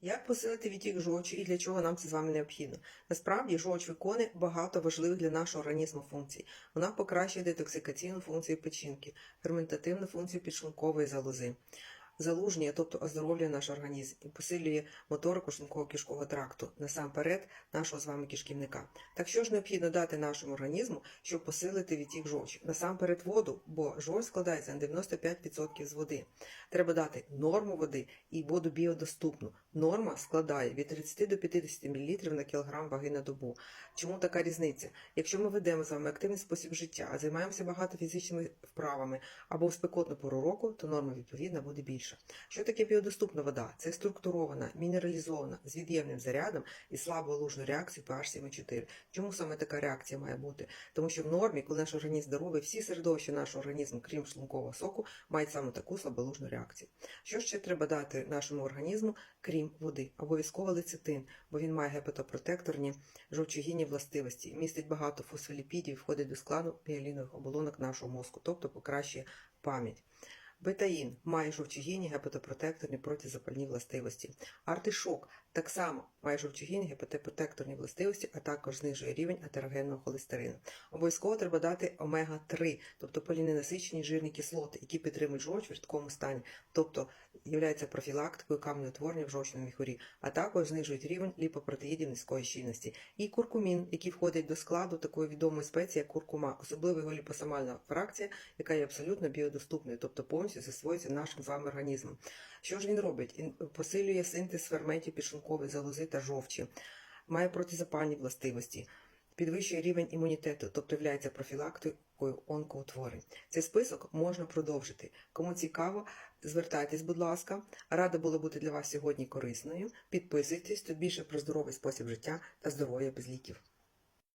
Як посилити відтік жовчі і для чого нам це з вами необхідно? Насправді жовч виконує багато важливих для нашого організму функцій. Вона покращує детоксикаційну функцію печінки, ферментативну функцію підшлункової залози, залужнює, тобто оздоровлює наш організм і посилює моторику шлунково кишкового тракту, насамперед нашого з вами кишківника. Так що ж необхідно дати нашому організму, щоб посилити відтік жовчі? Насамперед воду, бо жовч складається на 95% з води. Треба дати норму води і воду біодоступну. Норма складає від 30 до 50 мл на кілограм ваги на добу. Чому така різниця? Якщо ми ведемо з вами активний спосіб життя, займаємося багато фізичними вправами або в спекотну пору року, то норма відповідна буде більша. Що таке біодоступна вода? Це структурована, мінералізована, з від'ємним зарядом і слабо лужною реакцією pH 7,4. Чому саме така реакція має бути? Тому що в нормі, коли наш організм здоровий, всі середовища нашого організму, крім шлункового соку, мають саме таку слаболужну реакцію. Що ще треба дати нашому організму, крім води? Обов'язково лецитин, бо він має гепатопротекторні жовчогінні властивості, містить багато фосфоліпідів, входить до складу міелінових оболонок нашого мозку, тобто покращує пам'ять. Бетаїн має жовчогінні гепатопротекторні протизапальні властивості. Артишок так само має жовчогінні гепатопротекторні властивості, а також знижує рівень атерогенного холестерину. Обов'язково треба дати омега-3, тобто поліненасичені жирні кислоти, які підтримують жовч в рідкому стані, тобто являються профілактикою каменеутворення в жовчному міхурі, а також знижують рівень ліпопротеїдів низької щільності. І куркумін, який входить до складу такої відомої спеції, як куркума, особливо його ліпосомальна фракція, яка є абсолютно біодоступною, тобто повністю засвоюється нашим з вами організмом. Що ж він робить? Він посилює синтез ферментів підшлункової залози та жовчі, має протизапальні властивості. Підвищує рівень імунітету, тобто є профілактикою онкоутворень. Цей список можна продовжити. Кому цікаво, звертайтесь, будь ласка. Рада було бути для вас сьогодні корисною. Підписуйтесь, тут більше про здоровий спосіб життя та здоров'я без ліків.